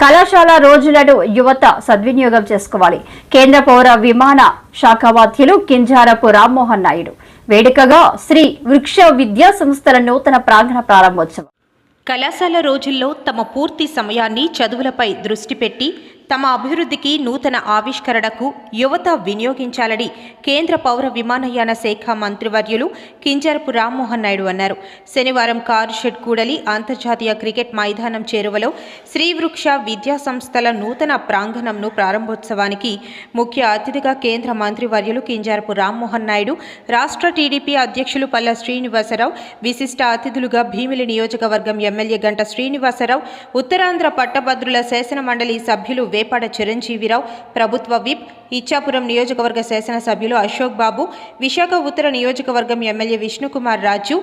కళాశాల రోజులను యువత సద్వినియోగం చేసుకోవాలి. కేంద్ర పౌర విమాన శాఖ వాధ్యులు కింజారపు రామ్మోహన్ నాయుడు. వేడుకగా శ్రీ వృక్ష విద్యా సంస్థల నూతన ప్రాంగణ ప్రారంభోత్సవం. కళాశాల రోజుల్లో తమ పూర్తి సమయాన్ని చదువులపై దృష్టి పెట్టి తమ అభివృద్ధికి నూతన ఆవిష్కరణకు యువత వినియోగించాలని కేంద్ర పౌర విమానయాన శాఖ మంత్రివర్యులు కింజరపు రామ్మోహన్ నాయుడు అన్నారు. శనివారం కారుషెడ్ కూడలి అంతర్జాతీయ క్రికెట్ మైదానం చేరువలో శ్రీవృక్ష విద్యా సంస్థల నూతన ప్రాంగణంను ప్రారంభోత్సవానికి ముఖ్య అతిథిగా కేంద్ర మంత్రివర్యులు కింజారపు రామ్మోహన్ నాయుడు రాష్ట్ర టీడీపీ అధ్యక్షులు పల్ల శ్రీనివాసరావు విశిష్ట అతిథులుగా భీమిలి నియోజకవర్గం ఎమ్మెల్యే గంట శ్రీనివాసరావు ఉత్తరాంధ్ర పట్టభద్రుల శాసన మండలి సభ్యులు రేపాడ చిరంజీవిరావు ప్రభుత్వ విప్ ఇచ్చాపురం నియోజకవర్గ శాసనసభ్యులు అశోక్ బాబు విశాఖ ఉత్తర నియోజకవర్గం ఎమ్మెల్యే విష్ణుకుమార్ రాజు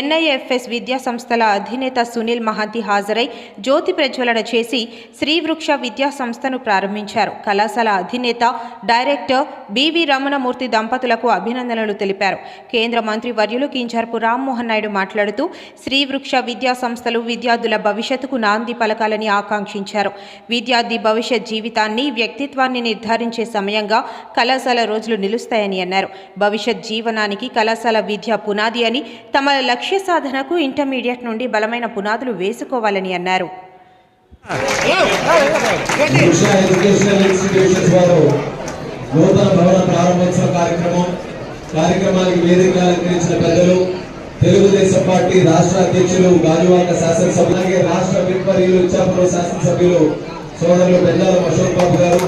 ఎన్ఐఎఫ్ఎస్ విద్యా సంస్థల అధినేత సునీల్ మహంతి హాజరై జ్యోతి ప్రజ్వలన చేసి శ్రీవృక్ష విద్యా సంస్థను ప్రారంభించారు. కళాశాల అధినేత డైరెక్టర్ బివి రమణమూర్తి దంపతులకు అభినందనలు తెలిపారు. కేంద్ర మంత్రి వర్యులు కింజర్పు రామ్మోహన్ నాయుడు మాట్లాడుతూ శ్రీవృక్ష విద్యా సంస్థలు విద్యార్థుల భవిష్యత్తుకు నాంది పలకాలని ఆకాంక్షించారు. విద్యార్థి భవిష్యత్ జీవితాన్ని వ్యక్తిత్వాన్ని నిర్ధారించే సమయంగా కళాశాల రోజులు నిలుస్తాయని అన్నారు. భవిష్యత్ జీవనానికి కళాశాల విద్య పునాది అని తమ లక్ష్య సాధనకు ఇంటర్మీడియట్ నుండి బలమైన పునాదులు వేసుకోవాలని అన్నారు. నూతన భవన ప్రారంభోత్సవ కార్యక్రమం కార్యక్రమానికి వేదిక అలంకరించిన పెద్దలు తెలుగుదేశం పార్టీ రాష్ట్ర అధ్యక్షులు గాజువాక శాసనసభ అలాగే రాష్ట్ర విపర్యులు ఇచ్చాపురం శాసనసభ్యులు సోదరులు పెద్దాల అశోక్ బాబు గారు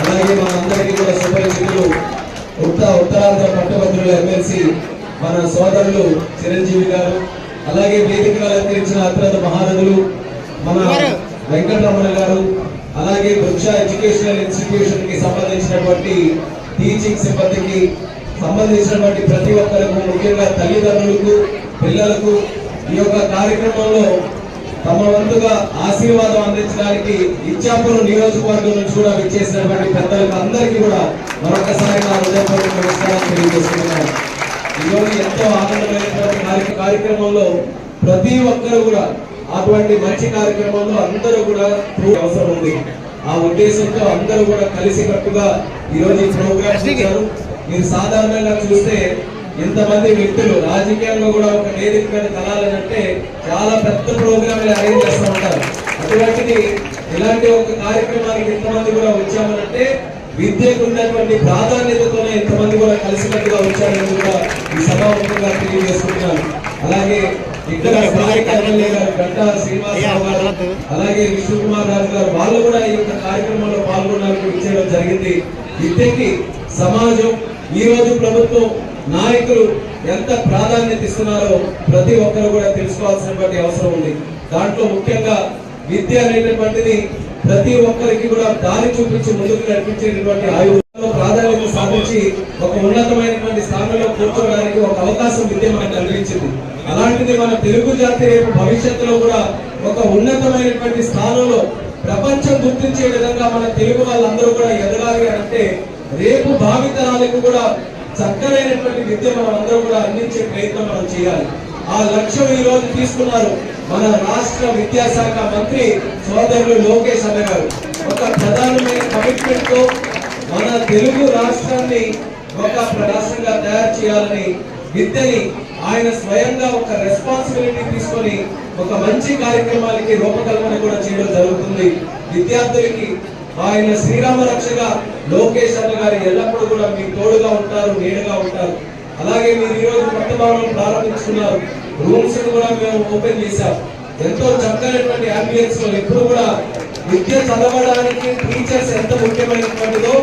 అలాగే మనందరికీ కూడా సుపరిచితులు ఉత్త ఉత్తరాంధ్ర పట్టభద్రుల ఎమ్మెల్సీ మన సోదరులు చిరంజీవి గారు అలాగే వేదిక అలంకరించిన అత్యంత మహానదులు మన వెంకటరమణ గారు అలాగే వృక్ష ఎడ్యుకేషనల్ ఇన్స్టిట్యూషన్కి సంబంధించినటువంటి టీచింగ్ సిబ్బందికి సంబంధించినటువంటి ప్రతి ఒక్కరికి ముఖ్యంగా తల్లిదండ్రులకు పిల్లలకు ఈ యొక్క కార్యక్రమంలో తమ వంతుగా ఆశీర్వాదం అందించడానికి ఇచ్చాపురం నియోజకవర్గం నుంచి కూడా విచ్చేసినటువంటి పెద్దలకు అందరికీ కూడా మరొకసారి నా హృదయపూర్వక నమస్కారం తెలియజేస్తున్నాను ఈరోజు ఎంతో ఆనందమైనటువంటి కార్య- కార్యక్రమంలో ప్రతి ఒక్కరు కూడా అటువంటి మంచి కార్యక్రమంలో అందరూ కూడా అవసరం ఉంది. ఆ ఉద్దేశంతో అందరూ కూడా కలిసి కట్టుగా ఈరోజు ఈ ప్రోగ్రామ్ మీరు సాధారణంగా చూస్తే ఇంతమంది వ్యక్తులు రాజకీయంలో కూడా ఒక వేదిక మీద కలాలంటే చాలా పెద్ద ప్రోగ్రాంలు అరేంజ్ చేస్తూ ఉంటారు. అటువంటిది ఇలాంటి ఒక కార్యక్రమానికి ఇంతమంది కూడా వచ్చామనంటే విద్యకు ఉన్నటువంటి ప్రాధాన్యతతోనే ఇంతమంది కూడా కలిసికట్టుగా వచ్చారని కూడా ఈ సభాముఖంగా తెలియజేసుకుంటున్నాను. అలాగే ఇక్కడ స్థానిక ఎమ్మెల్యే గారు గంటా శ్రీనివాసరావు గారు అలాగే విష్ణుకుమార్ రాజు గారు వాళ్ళు కూడా ఈ యొక్క కార్యక్రమంలో పాల్గొనడానికి ఇచ్చేయడం జరిగింది. విద్యకి సమాజం ఈ రోజు ప్రభుత్వం నాయకులు ఎంత ప్రాధాన్యత ఇస్తున్నారో ప్రతి ఒక్కరు కూడా తెలుసుకోవాల్సినటువంటి అవసరం ఉంది. దాంట్లో ముఖ్యంగా విద్య అనేటటువంటిది ప్రతి ఒక్కరికి కూడా దారి చూపించి ముందుకు నడిపించేటటువంటి ఆయుధంలో ప్రాధాన్యత సాధించి ఒక ఉన్నతమైనటువంటి స్థానంలో కూర్చోవడానికి ఒక అవకాశం విద్య మనకు కల్పించింది అలాంటిది మన తెలుగు జాతి రేపు భవిష్యత్తులో కూడా ఒక ఉన్నతమైనటువంటి స్థానంలో ప్రపంచం గుర్తించే విధంగా మన తెలుగు వాళ్ళందరూ కూడా ఎదగాలి అంటే రేపు భావితరాలకు కూడా చక్కనైనటువంటి విద్య మనం అందరూ కూడా అందించే ప్రయత్నం మనం చేయాలి. ఆ లక్ష్యం ఈ రోజు తీసుకున్నారు మన రాష్ట్ర విద్యాశాఖ మంత్రి సోదరులు లోకేష్ అన్న గారు. ఒక ప్రధానమైన కమిట్మెంట్తో మన తెలుగు రాష్ట్రాన్ని ఒక రాష్ట్రంగా తయారు చేయాలని విద్యని ఆయన స్వయంగా ఒక రెస్పాన్సిబిలిటీ తీసుకొని ఒక మంచి కార్యక్రమాలకి రూపకల్పన కూడా చేయడం జరుగుతుంది. విద్యార్థులకి ఆయన శ్రీరామ రక్షగా లోకేష్ అన్న గారు ఎల్లప్పుడూ కూడా మీకు తోడుగా ఉంటారు నేడుగా ఉంటారు. అలాగే మీరు ఈరోజు కొత్త భవనం ప్రారంభించుకున్నారు. రూమ్స్ కూడా మేము ఓపెన్ చేశాం. ఎంతో చక్కనటువంటి అంబియన్స్లో ఎప్పుడు కూడా విద్య చదవడానికి టీచర్స్ ఎంత ముఖ్యమైనటువంటిదో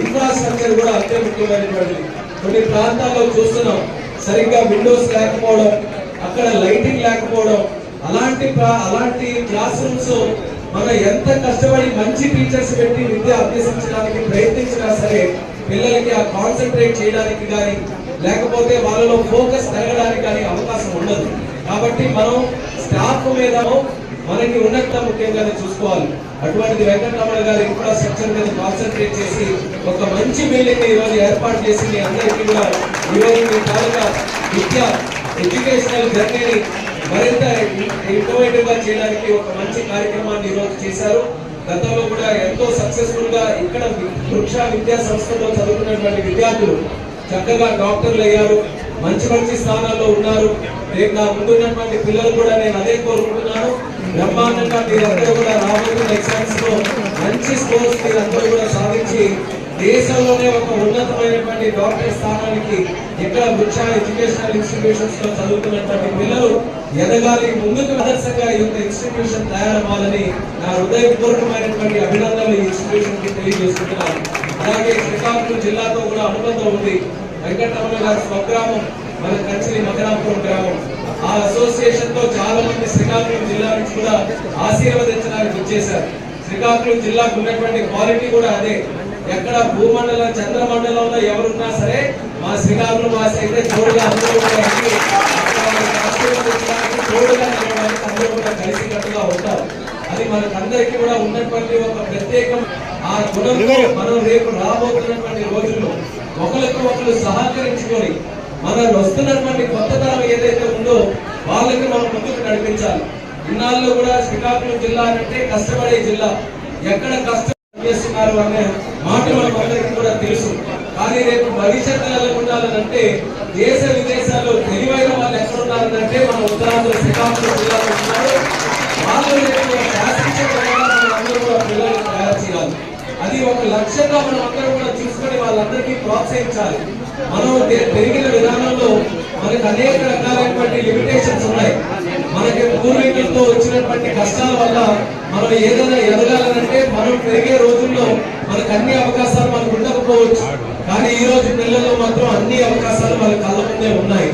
ఇన్ఫ్రాస్ట్రక్చర్ కూడా అంతే ముఖ్యమైనటువంటిది. కొన్ని ప్రాంతాల్లో చూస్తున్నాం. సరిగ్గా విండోస్ లేకపోవడం అక్కడ లైటింగ్ లేకపోవడం అలాంటి అలాంటి క్లాస్ రూమ్స్ మనం ఎంత కష్టపడి మంచి టీచర్స్ పెట్టి విద్య అభ్యసించడానికి ప్రయత్నించినా సరే పిల్లలకి ఆ కాన్సన్ట్రేట్ చేయడానికి కానీ లేకపోతే వాళ్ళలో ఫోకస్ తగ్గడానికి కానీ అవకాశం ఉండదు. కాబట్టి మనం స్టాఫ్ మీద మనకి ఉన్నత ముఖ్యంగానే చూసుకోవాలి. అటువంటి వెంకటరమణ గారి ఇన్ఫ్రాస్ట్రక్చర్ మీద కాన్సన్ట్రేట్ చేసి ఒక మంచి బిల్డింగ్ ఈరోజు ఏర్పాటు చేసి మీ అందరికీ కూడా ఈరోజు మీ తాలూకా విద్య ఎడ్యుకేషనల్ జర్నీని మరింత ఇన్నోవేటివ్గా చేయడానికి ఒక మంచి కార్యక్రమాన్ని ఈరోజు రోజు చేశారు. గతంలో కూడా ఎంతో సక్సెస్ఫుల్గా ఇక్కడ వృక్ష విద్యా సంస్థలో చదువుకున్నటువంటి విద్యార్థులు చక్కగా డాక్టర్లు అయ్యారు. మంచి మంచి స్థానాల్లో ఉన్నారు. రేపు నా ముందున్నటువంటి పిల్లలు కూడా నేను అదే కోరుకుంటున్నాను. బ్రహ్మాండంగా మీరందరూ కూడా రాబోతున్న ఎగ్జామ్స్లో మంచి స్కోర్స్ మీరందరూ కూడా సాధించి దేశంలోనే ఒక ఉన్నతమైనటువంటి డాక్టర్ స్థానానికి ఇక్కడ వృక్ష ఎడ్యుకేషనల్ ఇన్స్టిట్యూషన్స్లో చదువుతున్నటువంటి పిల్లలు ఎదగాలి ముందుకు ఆదర్శంగా ఈ యొక్క ఇన్స్టిట్యూషన్ తయారవ్వాలని నా హృదయపూర్వకమైనటువంటి అభినందనలు ఈ ఇన్స్టిట్యూషన్కి తెలియజేస్తున్నాను. అలాగే శ్రీకాకుళం జిల్లాతో కూడా అనుబంధం ఉంది. వెంకటరమణ గారి స్వగ్రామం మన కంచిలి మకరాపురం గ్రామం. ఆ అసోసియేషన్తో చాలా మంది శ్రీకాకుళం జిల్లా నుంచి కూడా ఆశీర్వదించడానికి వచ్చేసారు శ్రీకాకుళం జిల్లాకు ఉన్నటువంటి క్వాలిటీ కూడా అదే. ఎక్కడ భూమండలం చంద్రమండలంలో ఎవరున్నా సరే మా శ్రీకాకుళం వాసి అయితే తోడుగా నిలవడానికి అందరూ కూడా కలిసికట్టుగా ఉంటారు అది మనకందరికీ కూడా ఉన్నటువంటి ఒక ప్రత్యేకం. ఆ గుణంతో మనం రేపు రాబోతున్నటువంటి రోజుల్లో ఒకరికి ఒకరు సహకరించుకొని మనం వస్తున్నటువంటి కొత్త తరం ఏదైతే ఉందో వాళ్ళకి మనం ముందుకు నడిపించాలి. ఇన్నాళ్ళు కూడా శ్రీకాకుళం జిల్లా అంటే కష్టపడే జిల్లా. ఎక్కడ కష్టం చేస్తున్నారు అనే మాట మనం అందరికీ కూడా తెలుసు. కానీ రేపు భవిష్యత్తు ఉండాలంటే దేశ విదేశాల్లో తెలివైన వాళ్ళు ఎక్కడ ఉన్నారంటే మన ఉత్తరాంధ్ర శ్రీకాకుళం జిల్లాలో ఉన్నారు. వాళ్ళు రేపు శాసించే అందరూ కూడా పిల్లల్ని తయారు చేయాలి. అది ఒక లక్ష్యంగా మనం అందరం కూడా చూసుకొని వాళ్ళందరికీ ప్రోత్సహించాలి. మనం దే- పెరిగిన విధానంలో మనకు అనేక రకాలైనటువంటి లిమిటేషన్స్ ఉన్నాయి. కష్టాల వల్ల మనం ఏదైనా ఎదగాలంటే మనం పెరిగే రోజుల్లో మనకు అన్ని అవకాశాలు మనకు ఉండకపోవచ్చు. కానీ ఈ రోజు పిల్లల్లో మాత్రం అన్ని అవకాశాలు మన కళ్ళ ముందే ఉన్నాయి.